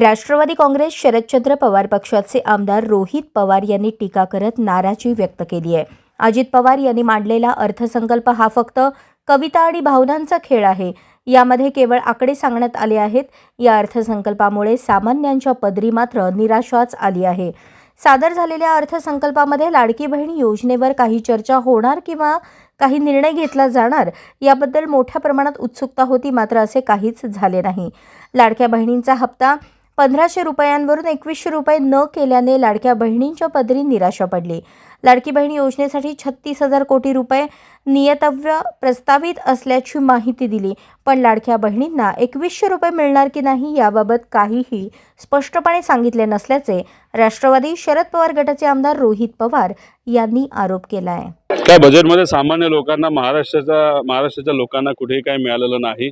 राष्ट्रवादी काँग्रेस शरदचंद्र पवार पक्षाचे आमदार रोहित पवार यांनी टीका करत नाराजी व्यक्त केली आहे. अजित पवार यांनी मांडलेला अर्थसंकल्प हा फक्त कविता आणि भावनांचा खेळ आहे. यामध्ये केवळ आकडे सांगण्यात आले आहेत. या अर्थसंकल्पामुळे सामान्यांच्या पदरी मात्र निराशाच आली आहे. सादर झालेल्या अर्थसंकल्पामध्ये लाडकी बहीण योजनेवर काही चर्चा होणार किंवा काही निर्णय घेतला जाणार याबद्दल मोठ्या प्रमाणात उत्सुकता होती मात्र असे काहीच झाले नाही. लाडक्या बहिणींचा हप्ता पंधराशे रुपयांवरून एकवीसशे रुपये न केल्याने लाडक्या बहिणींच्या पदरी निराशा पडली. लाडकी बहीण योजनेसाठी छत्तीस हजार कोटी रुपये नियतव्य प्रस्तावित असल्याची माहिती दिली. पण लाडक्या बहिणींना एकवीसशे रुपये मिळणार की नाही याबाबत काहीही स्पष्टपणे सांगितले नसल्याचे राष्ट्रवादी शरद पवार गटाचे आमदार रोहित पवार यांनी आरोप केला आहे त्या बजेटमध्ये सामान्य लोकांना महाराष्ट्राचा महाराष्ट्राच्या लोकांना कुठेही काही मिळालेलं नाही.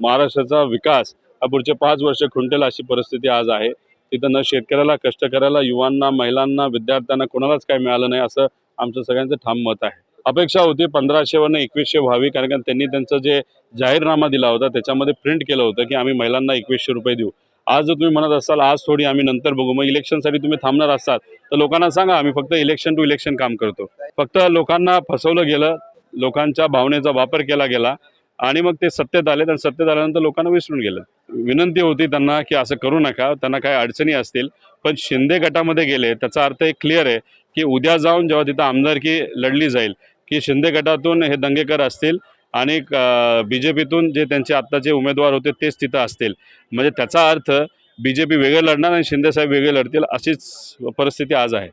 महाराष्ट्राचा विकास पुढचे पाच वर्ष खुंटेल अशी परिस्थिती आज आहे. तिथं न शेतकऱ्याला कष्टकऱ्याला युवांना महिलांना विद्यार्थ्यांना कोणालाच काही मिळालं नाही असं आमचं सगळ्यांचं ठाम मत आहे. अपेक्षा होती पंधराशेवरनं एकवीसशे व्हावी कारण का त्यांनी त्यांचं जे जाहीरनामा दिला होता त्याच्यामध्ये प्रिंट केलं होतं की आम्ही महिलांना एकवीसशे रुपये देऊ. आज जर तुम्ही म्हणत असाल आज थोडी आम्ही नंतर बघू. मग इलेक्शनसाठी तुम्ही थांबणार असाल तर लोकांना सांगा आम्ही फक्त इलेक्शन टू इलेक्शन काम करतो. फक्त लोकांना फसवलं गेलं लोकांच्या भावनेचा वापर केला गेला आणि मग ते सत्तेत आले आणि सत्तेत आल्यानंतर लोकांना विसरून गेलं. विनंती होती त्यांना की असं करू नका त्यांना काही अडचणी असतील. पण शिंदे गटामध्ये गेले त्याचा अर्थ एक क्लिअर आहे की उद्या जाऊन जेव्हा तिथं आमदारकी लढली जाईल की शिंदे गटातून हे दंगेकर असतील आणि बी जे पीतून जे त्यांचे आत्ताचे उमेदवार होते तेच तिथं असतील. म्हणजे त्याचा अर्थ बी जे पी वेगळे लढणार आणि शिंदेसाहेब वेगळे लढतील अशीच परिस्थिती आज आहे.